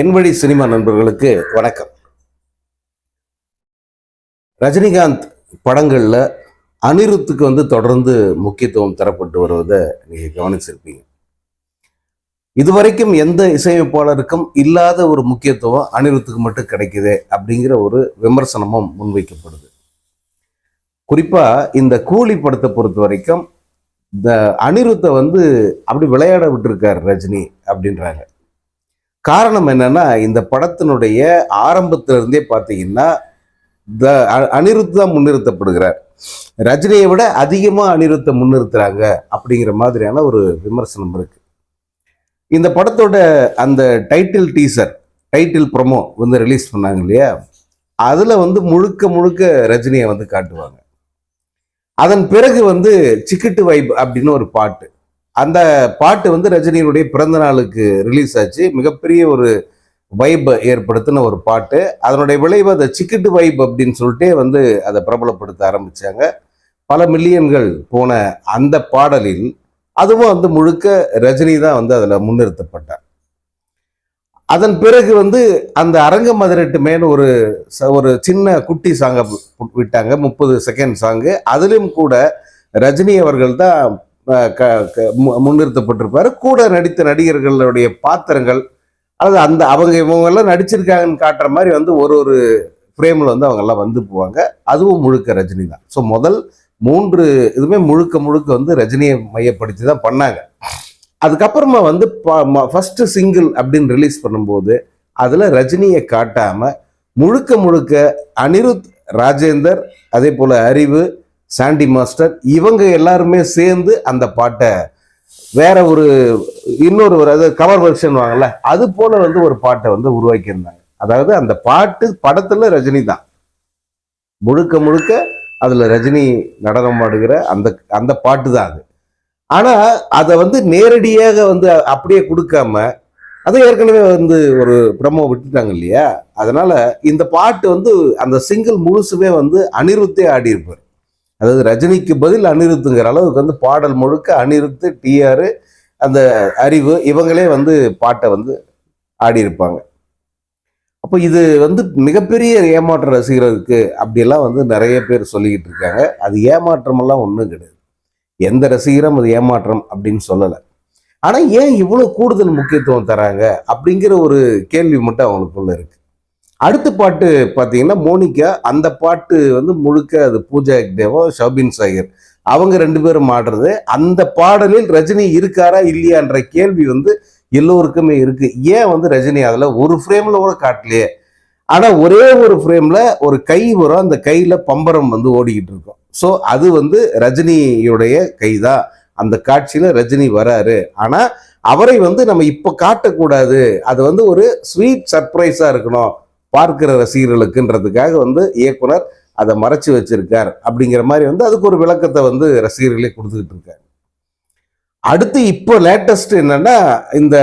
என்வழி cinema நண்பர்களுக்கு வணக்கம். ரஜினிகாந்த் படங்களில் அனிருத்துக்கு வந்து தொடர்ந்து முக்கியத்துவம் தரப்பட்டு வருவதை நீங்கள் கவனிச்சிருப்பீங்க. இதுவரைக்கும் எந்த இசையமைப்பாளருக்கும் இல்லாத ஒரு முக்கியத்துவம் அனிருத்துக்கு மட்டும் கிடைக்குது அப்படிங்கிற ஒரு விமர்சனமும் முன்வைக்கப்படுது. குறிப்பாக இந்த கூலி படத்தை பொறுத்த வரைக்கும் இந்த அனிருத்தை வந்து அப்படி விளையாட விட்டுருக்கார் ரஜினி அப்படின்றாங்க. காரணம் என்னன்னா இந்த படத்தினுடைய ஆரம்பத்திலிருந்தே பார்த்தீங்கன்னா த அ- அனிருத் தான் முன்னிறுத்தப்படுகிறார். ரஜினியை விட அதிகமாக அனிருத்தை முன்னிறுத்துறாங்க அப்படிங்கிற மாதிரியான ஒரு விமர்சனம் இருக்கு. இந்த படத்தோட அந்த டைட்டில் டீசர் டைட்டில் ப்ரொமோ வந்து ரிலீஸ் பண்ணாங்க இல்லையா? அதில் வந்து முழுக்க முழுக்க ரஜினியை வந்து காட்டுவாங்க. அதன் பிறகு வந்து சிக்கிட்டு வைப் அப்படின்னு ஒரு பாட்டு. அந்த பாட்டு வந்து ரஜினியினுடைய பிறந்த நாளுக்கு ரிலீஸ் ஆச்சு. மிகப்பெரிய ஒரு வைப் ஏற்படுத்தின ஒரு பாட்டு. அதனுடைய விளைவு அதை சிக்கிட்டு வைப் அப்படின்னு சொல்லிட்டே வந்து அதை பிரபலப்படுத்த ஆரம்பித்தாங்க பல மில்லியன்கள் போன அந்த பாடலில் அதுவும் வந்து முழுக்க ரஜினி தான் வந்து அதில் முன்னிறுத்தப்பட்டார். அதன் பிறகு வந்து அந்த அரங்க மதுரட்டு மேல் ஒரு ச- ஒரு சின்ன குட்டி சாங்கை விட்டாங்க. முப்பது செகண்ட் சாங்கு அதிலும் கூட ரஜினி அவர்கள் தான் முன்னிறுத்தப்பட்டிருப்பார். கூட நடித்த நடிகர்களுடைய பாத்திரங்கள் அதாவது அந்த அவங்க இவங்க எல்லாம் நடிச்சிருக்காங்கன்னு காட்டுற மாதிரி வந்து ஒரு ஒரு ஃப்ரேமில் வந்து அவங்க எல்லாம் வந்து போவாங்க. அதுவும் முழுக்க ரஜினி தான். ஸோ முதல் மூன்று இதுவுமே முழுக்க முழுக்க வந்து ரஜினியை மையப்படுத்தி தான் பண்ணாங்க. அதுக்கப்புறமா வந்து ஃபர்ஸ்ட் சிங்கிள் அப்படின்னு ரிலீஸ் பண்ணும்போது அதில் ரஜினியை காட்டாமல் முழுக்க முழுக்க அனிருத் ராஜேந்தர் அதே போல் அறிவு சாண்டி மாஸ்டர் இவங்க எல்லாருமே சேர்ந்து அந்த பாட்டை வேற ஒரு இன்னொரு ஒரு அதாவது கவர் வெர்ஷன் வாங்கல அது போல வந்து ஒரு பாட்டை வந்து உருவாக்கியிருந்தாங்க. அதாவது அந்த பாட்டு படத்துல ரஜினி தான். முழுக்க முழுக்க அதுல ரஜினி நடனம் ஆடுகிற அந்த அந்த பாட்டு தான் அது. ஆனா அதை வந்து நேரடியாக வந்து அப்படியே கொடுக்காம அது ஏற்கனவே வந்து ஒரு பிரம்ம விட்டுட்டாங்க இல்லையா? அதனால இந்த பாட்டு வந்து அந்த சிங்கிள் முழுசுமே வந்து அனிருத்தே ஆடியிருப்பார். அதாவது ரஜினிக்கு பதில் அனிருத்துங்கிற அளவுக்கு வந்து பாடல் முழுக்க அனிருத்து டிஆர் அந்த அறிவு இவங்களே வந்து பாட்டை வந்து ஆடியிருப்பாங்க. அப்போ இது வந்து மிகப்பெரிய ஏமாற்ற ரசிகர்களுக்கு அப்படியெல்லாம் வந்து நிறைய பேர் சொல்லிக்கிட்டு இருக்காங்க. அது ஏமாற்றமெல்லாம் ஒன்றும் கிடையாது. எந்த ரசிகரும் அது ஏமாற்றம் அப்படின்னு சொல்லலை. ஆனால் ஏன் இவ்வளோ கூடுதல் முக்கியத்துவம் தராங்க அப்படிங்கிற ஒரு கேள்வி மட்டும் அவங்களுக்குள்ள இருக்குது அடுத்த பாட்டு பார்த்தீங்கன்னா மோனிகா அந்த பாட்டு வந்து முழுக்க அது பூஜா ஹெக்டேவோ ஷபின் சாகர். அவங்க ரெண்டு பேரும் ஆடுறது. அந்த பாடலில் ரஜினி இருக்காரா இல்லையான்ற கேள்வி வந்து எல்லோருக்குமே இருக்கு. ஏன் வந்து ரஜினி அதில் ஒரு ஃப்ரேம்ல கூட காட்டலையே? ஆனால் ஒரே ஒரு ஃப்ரேம்ல ஒரு கை வரும் அந்த கையில பம்பரம் வந்து ஓடிக்கிட்டு இருக்கும். ஸோ அது வந்து ரஜினியுடைய கைதான். அந்த காட்சியில் ரஜினி வராரு. ஆனால் அவரை வந்து நம்ம இப்போ காட்டக்கூடாது. அது வந்து ஒரு ஸ்வீட் சர்ப்ரைஸாக இருக்கணும். பார்க்கிற ரசிகர்களுக்குன்றதுக்காக வந்து இயக்குனர் அதை மறைச்சு வச்சிருக்கார் அப்படிங்கிற மாதிரி வந்து அதுக்கு ஒரு விளக்கத்தை வந்து ரசிகர்களே கொடுத்துக்கிட்டு இருக்காரு அடுத்து இப்போ லேட்டஸ்ட் என்னன்னா இந்த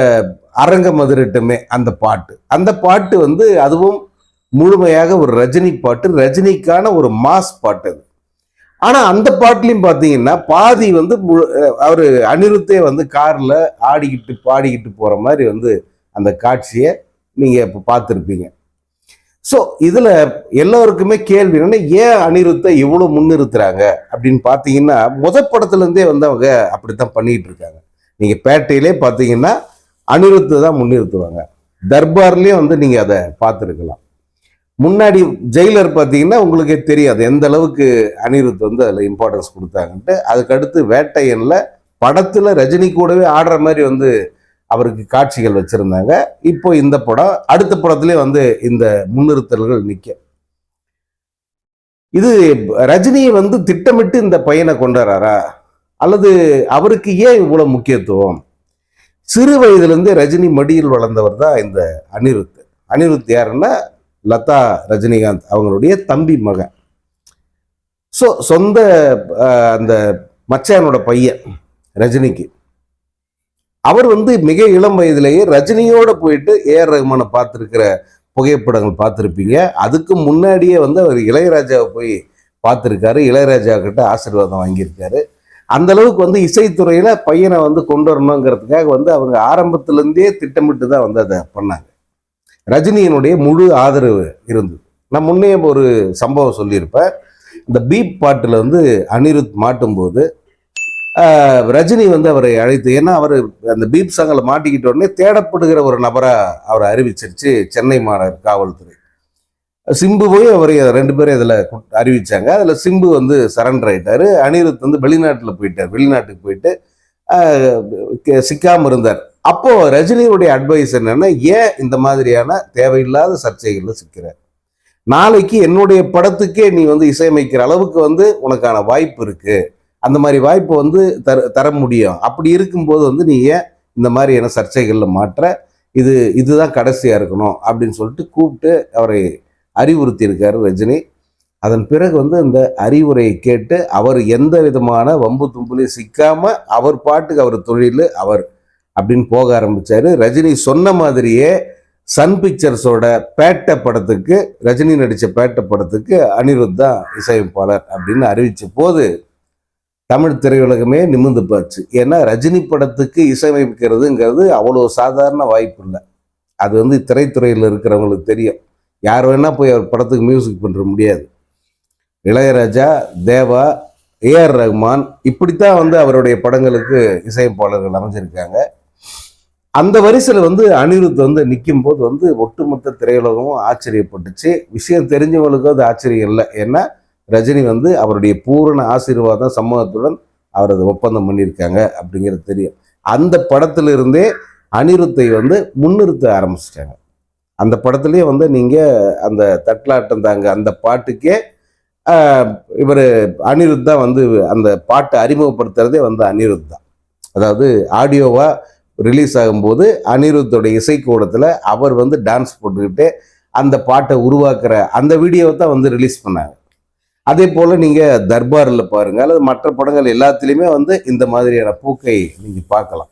அரங்க மதுரட்டுமே அந்த பாட்டு. அந்த பாட்டு வந்து அதுவும் முழுமையாக ஒரு ரஜினி பாட்டு. ரஜினிக்கான ஒரு மாஸ் பாட்டு அது. ஆனா அந்த பாட்டுலையும் பாத்தீங்கன்னா பாதி வந்து முழு- அனிருத்தே வந்து கார்ல ஆடிக்கிட்டு பாடிக்கிட்டு போற மாதிரி வந்து அந்த காட்சியை நீங்க இப்ப பார்த்துருப்பீங்க. ஸோ இதில் எல்லோருக்குமே கேள்வி என்னன்னா ஏன் அனிருத்தை இவ்வளோ முன்னிறுத்துறாங்க? அப்படின்னு பார்த்தீங்கன்னா முத படத்துலேருந்தே வந்து அவங்க அப்படித்தான் பண்ணிகிட்டு இருக்காங்க. நீங்கள் பேட்டையிலே பார்த்தீங்கன்னா அனிருத்தை தான் முன்னிறுத்துவாங்க. தர்பார்லேயும் வந்து நீங்கள் அதை பார்த்துருக்கலாம். முன்னாடி ஜெயிலர் பார்த்தீங்கன்னா உங்களுக்கே தெரியாது எந்த அளவுக்கு அனிருத் வந்து அதில் இம்பார்ட்டன்ஸ் கொடுத்தாங்கன்ட்டு. அதுக்கடுத்து வேட்டையனில் படத்தில் ரஜினி கூடவே ஆடுற மாதிரி வந்து அவருக்கு காட்சிகள் வச்சுருந்தாங்க. இப்போ இந்த படம் அடுத்த படத்துலேயே வந்து இந்த முன்னிறுத்தல்கள் நிற்க இது ரஜினியை வந்து திட்டமிட்டு இந்த பையனை கொண்டாடுறாரா அல்லது அவருக்கு ஏன் இவ்வளோ முக்கியத்துவம்? சிறு வயதிலிருந்தே ரஜினி மடியில் வளர்ந்தவர் தான் இந்த அனிருத். அனிருத் யாருன்னா லதா ரஜினிகாந்த் அவங்களுடைய தம்பி மகன். ஸோ சொந்த அந்த மச்சானோட பையன் ரஜினிக்கு. அவர் வந்து மிக இளம் வயதிலேயே ரஜினியோட போயிட்டு ஏஆர் ரஹ்மானை பார்த்துருக்கிற புகைப்படங்கள் பார்த்துருப்பீங்க. அதுக்கு முன்னாடியே வந்து அவர் இளையராஜாவை போய் பார்த்துருக்காரு. இளையராஜா கிட்ட ஆசீர்வாதம் வாங்கியிருக்காரு. அந்த அளவுக்கு வந்து இசைத்துறையில் பையனை வந்து கொண்டு வரணுங்கிறதுக்காக வந்து அவங்க ஆரம்பத்துலேருந்தே திட்டமிட்டு தான் வந்து அதை பண்ணாங்க. ரஜினியினுடைய முழு ஆதரவு இருந்தது. நான் முன்னே ஒரு சம்பவம் சொல்லியிருப்பேன். இந்த பீப் பாட்டில் வந்து அனிருத் மாட்டும்போது ரஜினி வந்து அவரை அழைத்து ஏன்னா அவர் அந்த பீப் சங்கில் மாட்டிக்கிட்ட உடனே தேடப்படுகிற ஒரு நபராக அவரை அறிவிச்சிருச்சு சென்னை மாநகர் காவல்துறை. சிம்பு போய் அவரை ரெண்டு பேரும் இதில் அறிவிச்சாங்க. அதில் சிம்பு வந்து சரண்டர் ஆகிட்டார் அனிருத் வந்து வெளிநாட்டில் போயிட்டார். வெளிநாட்டுக்கு போயிட்டு சிக்காமல் இருந்தார். அப்போது ரஜினியுடைய அட்வைஸ் என்னென்னா ஏன் இந்த மாதிரியான தேவையில்லாத சர்ச்சைகளில் சிக்கிறார்? நாளைக்கு என்னுடைய படத்துக்கே நீ வந்து இசையமைக்கிற அளவுக்கு வந்து உனக்கான வாய்ப்பு இருக்குது அந்த மாதிரி வாய்ப்பு வந்து தர தர முடியும். அப்படி இருக்கும்போது வந்து நீ ஏன் இந்த மாதிரியான சர்ச்சைகளில் மாற்ற இது இதுதான் கடைசியாக இருக்கணும் அப்படின்னு சொல்லிட்டு கூப்பிட்டு அவரை அறிவுறுத்தியிருக்காரு ரஜினி. அதன் பிறகு வந்து இந்த அறிவுரையை கேட்டு அவர் எந்த விதமான வம்பு தும்புலையும் சிக்காமல் அவர் பாட்டுக்கு அவர் தொழில் அவர் அப்படின்னு போக ஆரம்பித்தார் ரஜினி சொன்ன மாதிரியே சன் பிக்சர்ஸோட பேட்ட படத்துக்கு ரஜினி நடித்த பேட்ட படத்துக்கு அனிருத் தான் இசையமைப்பாளர் அப்படின்னு அறிவித்த போது தமிழ் திரையுலகமே நிமிர்ந்து போச்சு. ஏன்னா ரஜினி படத்துக்கு இசையமைக்கிறதுங்கிறது அவ்வளோ சாதாரண வாய்ப்பு இல்லை. அது வந்து திரைத்துறையில் இருக்கிறவங்களுக்கு தெரியும். யார் வேணால் போய் அவர் படத்துக்கு மியூசிக் பண்ணுற முடியாது. இளையராஜா தேவா ஏஆர் ரஹ்மான் இப்படித்தான் வந்து அவருடைய படங்களுக்கு இசையமைப்பாளர்கள் அமைஞ்சிருக்காங்க. அந்த வரிசையில் வந்து அனிருத் வந்து நிற்கும் போது வந்து ஒட்டுமொத்த திரையுலகமும் ஆச்சரியப்பட்டுச்சு. விஷயம் தெரிஞ்சவங்களுக்கும் அது ஆச்சரியம் இல்லை. ஏன்னா ரஜினி வந்து அவருடைய பூரண ஆசீர்வாதம் சமூகத்துடன் அவர் அதை ஒப்பந்தம் பண்ணியிருக்காங்க அப்படிங்கிறது தெரியும். அந்த படத்திலிருந்தே அனிருத்தை வந்து முன்னிறுத்த ஆரம்பிச்சிட்டாங்க. அந்த படத்துலேயே வந்து நீங்கள் அந்த தட்டலாட்டம் தாங்க அந்த பாட்டுக்கே இவர் அனிருத் தான் வந்து அந்த பாட்டை அறிமுகப்படுத்துறதே வந்து அனிருத் தான். அதாவது ஆடியோவாக ரிலீஸ் ஆகும்போது அனிருத்தோட இசைக்கூடத்தில் அவர் வந்து டான்ஸ் போட்டுக்கிட்டு அந்த பாட்டை உருவாக்குற அந்த வீடியோவை தான் வந்து ரிலீஸ் பண்ணாங்க. அதே போல் நீங்கள் தர்பாரில் பாருங்கள் அல்லது மற்ற படங்கள் எல்லாத்துலேயுமே வந்து இந்த மாதிரியான பூக்கை நீங்கள் பார்க்கலாம்.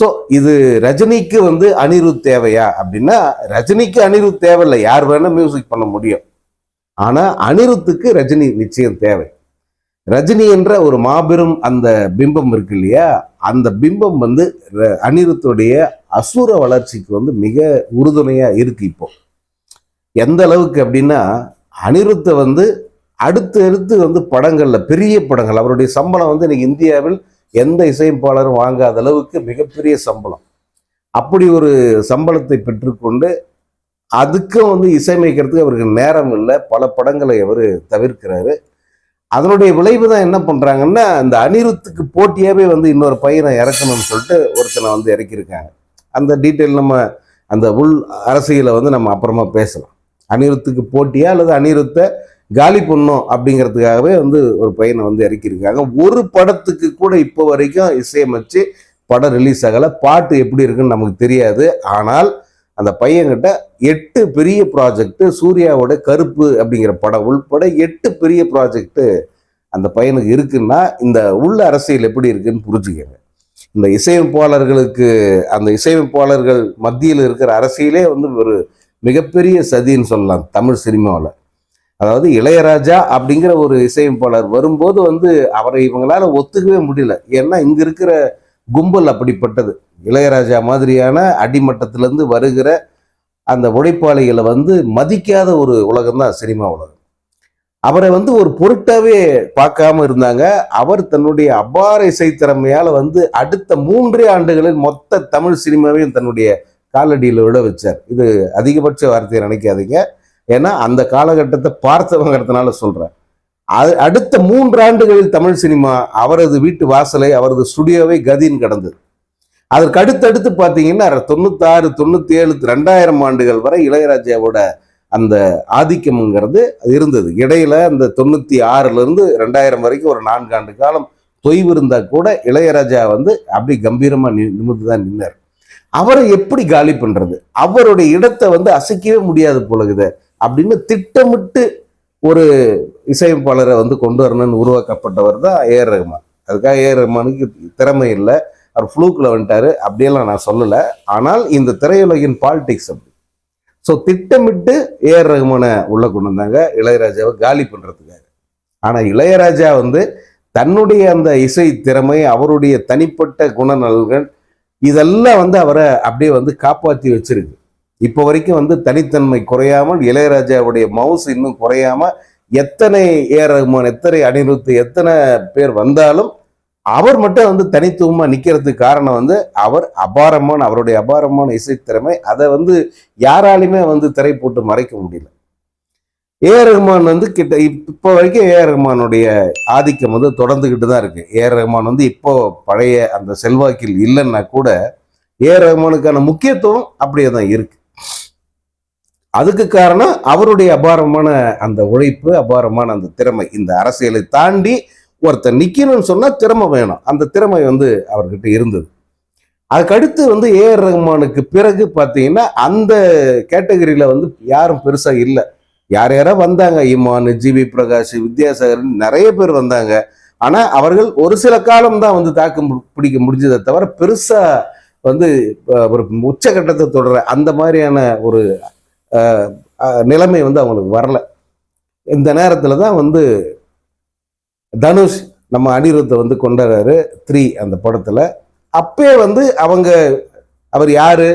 ஸோ இது ரஜினிக்கு வந்து அனிருத் தேவையா? அப்படின்னா ரஜினிக்கு அனிருத் தேவையில்லை. யார் வேணால் மியூசிக் பண்ண முடியும். ஆனால் அனிருத்துக்கு ரஜினி நிச்சயம் தேவை. ரஜினி என்ற ஒரு மாபெரும் அந்த பிம்பம் இருக்கு இல்லையா? அந்த பிம்பம் வந்து ர- அனிருத்துடைய அசுர வளர்ச்சிக்கு வந்து மிக உறுதுணையாக இருக்கு இப்போ. எந்த அளவுக்கு அப்படின்னா அனிருத்தை வந்து அடுத்து அடுத்து வந்து படங்களில் பெரிய படங்கள். அவருடைய சம்பளம் வந்து இன்னைக்கு இந்தியாவில் எந்த இசையமைப்பாளரும் வாங்காத அளவுக்கு மிகப்பெரிய சம்பளம். அப்படி ஒரு சம்பளத்தை பெற்றுக்கொண்டு அதுக்கும் வந்து இசையமைக்கிறதுக்கு அவருக்கு நேரம் இல்லை. பல படங்களை அவர் தவிர்க்கிறாரு. அதனுடைய விளைவு தான் என்ன பண்ணுறாங்கன்னா இந்த அனிருத்துக்கு போட்டியாகவே வந்து இன்னொரு பையனை இறக்கணும்னு சொல்லிட்டு ஒருத்தனை வந்து இறக்கியிருக்காங்க. அந்த டீட்டெயில் நம்ம அந்த உள் அரசியலை வந்து நம்ம அப்புறமா பேசலாம். அனிருத்துக்கு போட்டியா அல்லது அனிருத்தை காலி பண்ணும் அப்படிங்கிறதுக்காகவே வந்து ஒரு பையனை வந்து இறக்கியிருக்காங்க. ஒரு படத்துக்கு கூட இப்போ வரைக்கும் இசையமைச்சு படம் ரிலீஸ் ஆகலை. பாட்டு எப்படி இருக்குன்னு நமக்கு தெரியாது. ஆனால் அந்த பையன்கிட்ட எட்டு பெரிய ப்ராஜெக்ட்டு சூர்யாவோட கருப்பு அப்படிங்கிற படம் உள்பட எட்டு பெரிய ப்ராஜெக்ட்டு அந்த பையனுக்கு இருக்குன்னா இந்த உள்ள அரசியல் எப்படி இருக்குன்னு புரிஞ்சுக்கங்க. இந்த இசையமைப்பாளர்களுக்கு அந்த இசையமைப்பாளர்கள் மத்தியில் இருக்கிற அரசியலே வந்து ஒரு மிகப்பெரிய சதின்னு சொல்லலாம் தமிழ் சினிமாவில். அதாவது இளையராஜா அப்படிங்கிற ஒரு இசையமைப்பாளர் வரும்போது வந்து அவரை இவங்களால ஒத்துக்கவே முடியல. ஏன்னா இங்க இருக்கிற கும்பல் அப்படிப்பட்டது. இளையராஜா மாதிரியான அடிமட்டத்திலேருந்து வருகிற அந்த உழைப்பாளிகளை வந்து மதிக்காத ஒரு உலகம் தான் சினிமா உலகம். அவரை வந்து ஒரு பொருட்டாவே பார்க்காம இருந்தாங்க. அவர் தன்னுடைய அபார இசைத்திறமையால வந்து அடுத்த மூன்றே ஆண்டுகளில் மொத்த தமிழ் சினிமாவையும் தன்னுடைய காலடியில் விட வச்சார். இது அதிகபட்ச வார்த்தையை நினைக்காதீங்க. ஏன்னா அந்த காலகட்டத்தை பார்த்தவங்கிறதுனால சொல்கிறேன் அது- அடுத்த மூன்று ஆண்டுகளில் தமிழ் சினிமா அவரது வீட்டு வாசலை அவரது ஸ்டுடியோவை கதின்னு கடந்தது. அதற்கு அடுத்தடுத்து பார்த்தீங்கன்னா தொண்ணூத்தாறு தொண்ணூற்றி ஏழு ரெண்டாயிரம் ஆண்டுகள் வரை இளையராஜாவோட அந்த ஆதிக்கம்ங்கிறது இருந்தது. இடையில அந்த தொண்ணூத்தி ஆறுலேருந்து ரெண்டாயிரம் வரைக்கும் ஒரு நான்கு ஆண்டு காலம் தொய்வு இருந்தா கூட இளையராஜா வந்து அப்படி கம்பீரமா நி நிமிர்ந்து தான் நின்னார். அவரை எப்படி காலி பண்றது? அவருடைய இடத்தை வந்து அசைக்கவே முடியாது போலகுது. அப்படின்னு திட்டமிட்டு ஒரு இசையமைப்பாளரை வந்து கொண்டு வரணும்னு உருவாக்கப்பட்டவர் தான் ஏஆர் ரஹ்மான் அதுக்காக ஏஆர் ரஹ்மானுக்கு திறமை இல்லை. அவர் ஃப்ளூக்கில் வந்துட்டாரு. அப்படியெல்லாம் நான் சொல்லலை. ஆனால் இந்த திரையுலகின் பாலிடிக்ஸ் அப்படி. ஸோ திட்டமிட்டு ஏஆர் ரஹ்மானை உள்ள கொண்டு வந்தாங்க. இளையராஜாவை காலி பண்ணுறதுக்காக ஆனால் இளையராஜா வந்து தன்னுடைய அந்த இசை திறமை அவருடைய தனிப்பட்ட குணநலன்கள் இதெல்லாம் வந்து அவரை அப்படியே வந்து காப்பாற்றி வச்சிருக்கு. இப்போ வரைக்கும் வந்து தனித்தன்மை குறையாமல் இளையராஜாவுடைய மவுஸ் இன்னும் குறையாம எத்தனை ஏ ரகுமான் எத்தனை அனிருத்து எத்தனை பேர் வந்தாலும் அவர் மட்டும் வந்து தனித்துவமாக நிற்கிறதுக்கு காரணம் வந்து அவர் அபாரமான அவருடைய அபாரமான இசைத்திறமை. அதை வந்து யாராலையுமே வந்து திரை போட்டு மறைக்க முடியல. ஏ ரகுமான் ரஹ்மான் வந்து கிட்ட இப்போ வரைக்கும் ஏ ஆர் ரஹ்மானுடைய ஆதிக்கம் வந்து தொடர்ந்துக்கிட்டு தான் இருக்கு. ஏ ஆர் ரஹ்மான் வந்து இப்போ பழைய அந்த செல்வாக்கில் இல்லைன்னா கூட ஏ ஆர் ரஹ்மானுக்கான முக்கியத்துவம் அப்படியே தான் இருக்கு. அதுக்கு காரணம் அவருடைய அபாரமான அந்த உழைப்பு அபாரமான அந்த திறமை. இந்த அரசியலை தாண்டி ஒருத்தர் நிக்கணும்னு சொன்னா திறமை வேணும். அந்த திறமை வந்து அவர்கிட்ட இருந்தது. அதுக்கடுத்து வந்து ஏ ஆர் ரஹ்மானுக்கு பிறகு பார்த்தீங்கன்னா அந்த கேட்டகரியில வந்து யாரும் பெருசா இல்லை. யார் யாரோ வந்தாங்க. இமான் ஜிவி பிரகாஷ் வித்யாசாகர் நிறைய பேர் வந்தாங்க. ஆனா அவர்கள் ஒரு சில காலம் தான் வந்து தாக்கு பிடிக்க முடிஞ்சதை தவிர பெருசா வந்து ஒரு உச்சகட்டத்தை தொடர அந்த மாதிரியான ஒரு நிலைமை வந்து அவங்களுக்கு வரல. இந்த நேரத்தில் தான் வந்து தனுஷ் நம்ம அனிருத்தை வந்து கொண்டாடுறாரு த்ரீ அந்த படத்தில். அப்பே வந்து அவங்க அவர் யார்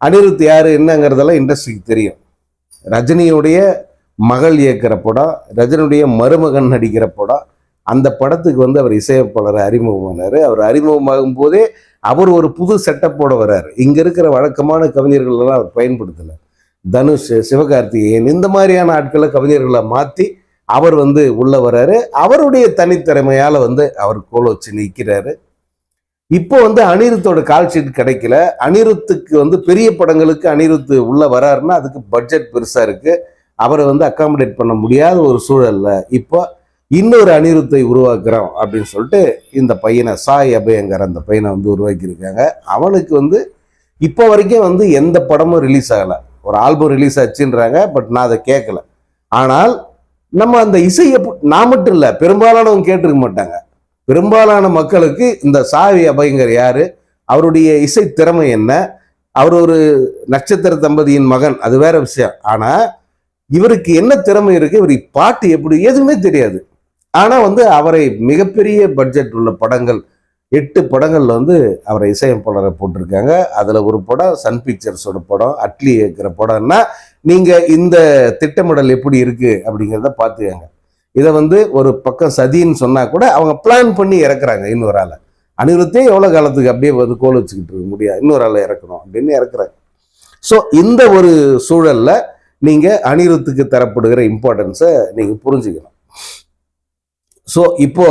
அனிருத் யார் என்னங்கிறதெல்லாம் இண்டஸ்ட்ரிக்கு தெரியும். ரஜினியுடைய மகள் இயக்கிற படம் ரஜினியுடைய மருமகன் நடிக்கிற படம் அந்த படத்துக்கு வந்து அவர் இசையப்பாளர் அறிமுகமானார். அவர் அறிமுகமாகும் போதே அவர் ஒரு புது செட்டப்போட வர்றார். இங்கே இருக்கிற வழக்கமான கவிஞர்களெல்லாம் அவர் பயன்படுத்தலை. தனுஷ் சிவகார்த்திகேயன் இந்த மாதிரியான ஆட்களை கவிஞர்களை மாற்றி அவர் வந்து உள்ள வர்றாரு. அவருடைய தனித்திறமையால் வந்து அவர் கோல் வச்சு நிற்கிறாரு இப்போ வந்து அனிருத்தோட கால் ஷீட் கிடைக்கல. அனிருத்துக்கு வந்து பெரிய படங்களுக்கு அனிருத்து உள்ள வராருன்னா அதுக்கு பட்ஜெட் பெருசாக இருக்குது அவரை வந்து அக்காமடேட் பண்ண முடியாத ஒரு சூழலில். இப்போ இன்னொரு அனிருத்தை உருவாக்குறோம் அப்படின்னு சொல்லிட்டு இந்த பையனை சாய் அபயங்கர் அந்த பையனை வந்து உருவாக்கியிருக்காங்க. அவனுக்கு வந்து இப்போ வரைக்கும் வந்து எந்த படமும் ரிலீஸ் ஆகலை. ஒரு ஆல்பம் ரிலீஸ் ஆச்சுன்றாங்க பட் நான் அதை கேட்கல. ஆனால் நம்ம அந்த இசையை நான் மட்டும் இல்லை பெரும்பாலானவங்க கேட்டிருக்க மாட்டாங்க. பெரும்பாலான மக்களுக்கு இந்த சாவி அபயங்கர் யார்? அவருடைய இசை திறமை என்ன? அவர் ஒரு நட்சத்திர தம்பதியின் மகன் அது வேற விஷயம். ஆனால் இவருக்கு என்ன திறமை இருக்கு? இவர் பாட்டு எப்படி? எதுவுமே தெரியாது. ஆனா வந்து அவரை மிகப்பெரிய பட்ஜெட் உள்ள படங்கள் எட்டு படங்கள்ல வந்து அவரை இசையமைப்பாளரை போட்டிருக்காங்க. அதுல ஒரு படம் சன் பிக்சர்ஸோட படம் அட்லி இருக்கிற படம்னா நீங்க இந்த திட்டமிடல் எப்படி இருக்கு அப்படிங்கிறத பார்த்துக்கங்க. இதை வந்து ஒரு பக்கம் சதின்னு சொன்னா கூட அவங்க பிளான் பண்ணி இறக்குறாங்க இன்னொரு ஆளை. அனிருத்தே எவ்வளோ காலத்துக்கு அப்படியே வந்து கோல் வச்சுக்கிட்டு இருக்க முடியாது. இன்னொரு ஆளை இறக்கணும் அப்படின்னு இறக்குறாங்க. ஸோ இந்த ஒரு சூழல்ல நீங்க அனிருத்துக்கு தரப்படுகிற இம்பார்ட்டன்ஸை நீங்க புரிஞ்சுக்கணும். ஸோ இப்போ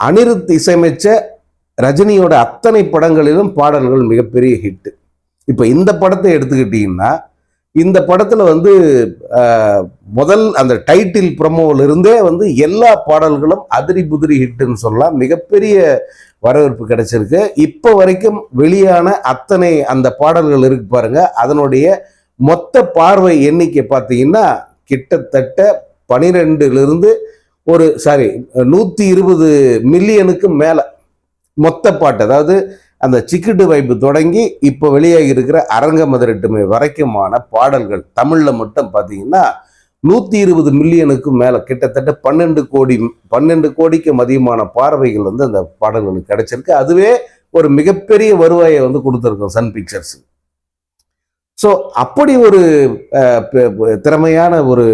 அனிருத் இசையமைச்ச ரஜினியோட அத்தனை படங்களிலும் பாடல்கள் மிகப்பெரிய ஹிட்டு இப்போ இந்த படத்தை எடுத்துக்கிட்டிங்கன்னா இந்த படத்தில் வந்து முதல் அந்த டைட்டில் ப்ரமோவிலிருந்தே வந்து எல்லா பாடல்களும் அதிரி புதிரி ஹிட்டுன்னு சொல்லலாம். மிகப்பெரிய வரவேற்பு கிடைச்சிருக்கு. இப்போ வரைக்கும் வெளியான அத்தனை அந்த பாடல்கள் இருக்கு பாருங்க. அதனுடைய மொத்த பார்வை எண்ணிக்கை பார்த்தீங்கன்னா கிட்டத்தட்ட பனிரெண்டுலேருந்து ஒரு சாரி நூற்றி இருபது மில்லியனுக்கு மேலே. மொத்த பாட்டு அதாவது அந்த சிக்கிட்டு வைப்பு தொடங்கி இப்போ வெளியாகி இருக்கிற அரங்க மதுரட்டுமை வரைக்குமான பாடல்கள் தமிழில் மட்டும் பார்த்தீங்கன்னா நூற்றி இருபது மில்லியனுக்கும் மேலே கிட்டத்தட்ட பன்னெண்டு கோடி பன்னெண்டு கோடிக்கும் அதிகமான பார்வைகள் வந்து அந்த பாடல்களுக்கு கிடைச்சிருக்கு. அதுவே ஒரு மிகப்பெரிய வருவாயை வந்து கொடுத்துருக்கோம் சன் பிக்சர்ஸ் ஸோ அப்படி ஒரு திறமையான ஒரு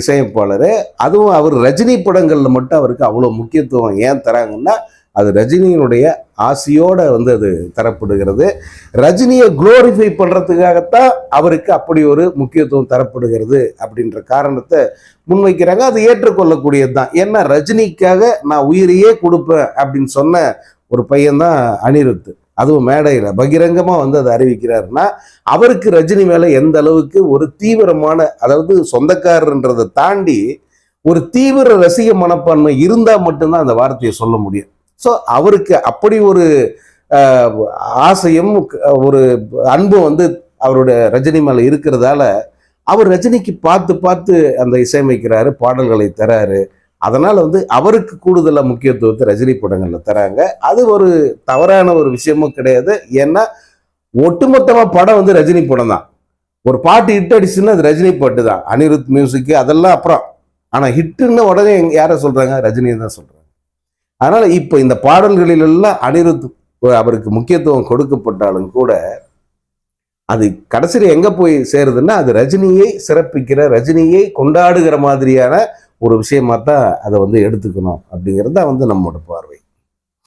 இசையமைப்பாளர் அதுவும் அவர் ரஜினி படங்களில் மட்டும் அவருக்கு அவ்வளோ முக்கியத்துவம் ஏன் தராங்கன்னா அது ரஜினியினுடைய ஆசையோடு வந்து அது தரப்படுகிறது. ரஜினியை குளோரிஃபை பண்ணுறதுக்காகத்தான் அவருக்கு அப்படி ஒரு முக்கியத்துவம் தரப்படுகிறது அப்படின்ற காரணத்தை முன்வைக்கிறாங்க. அது ஏற்றுக்கொள்ளக்கூடியது தான் ஏன்னா ரஜினிக்காக நான் உயிரையே கொடுப்பேன் அப்படின்னு சொன்ன ஒரு பையன்தான் அனிருத்து அதுவும் மேடையில் பகிரங்கமாக வந்து அதை அறிவிக்கிறாருன்னா அவருக்கு ரஜினி மேலே எந்த அளவுக்கு ஒரு தீவிரமான அதாவது சொந்தக்காரன்றதை தாண்டி ஒரு தீவிர ரசிக மனப்பான்மை இருந்தால் மட்டும்தான் அந்த வார்த்தையை சொல்ல முடியும். ஸோ அவருக்கு அப்படி ஒரு ஆசையும் ஒரு அன்பும் வந்து அவருடைய ரஜினி மேலே இருக்கிறதால அவர் ரஜினிக்கு பார்த்து பார்த்து அந்த இசையமைக்கிறாரு பாடல்களை தராரு. அதனால் வந்து அவருக்கு கூடுதலாக முக்கியத்துவத்தை ரஜினி படங்களில் தராங்க. அது ஒரு தவறான ஒரு விஷயமும் கிடையாது. ஏன்னா ஒட்டுமொத்தமாக படம் வந்து ரஜினி படம் தான். ஒரு பாட்டு ஹிட் அடிச்சுன்னா அது ரஜினி பாட்டு தான். அனிருத் மியூசிக் அதெல்லாம் அப்புறம். ஆனால் ஹிட்டுன்னு உடனே எங்க- யாரை சொல்கிறாங்க ரஜினியை தான் சொல்கிறாங்க அதனால் இப்போ இந்த பாடல்களிலெல்லாம் அனிருத் அவருக்கு முக்கியத்துவம் கொடுக்கப்பட்டாலும் கூட அது கடைசியில் எங்கே போய் சேருதுன்னா அது ரஜினியை சிறப்பிக்கிற ரஜினியை கொண்டாடுகிற மாதிரியான ஒரு விஷயமா தான் அதை வந்து எடுத்துக்கணும் அப்படிங்கிறது தான் வந்து நம்மளோட பார்வை.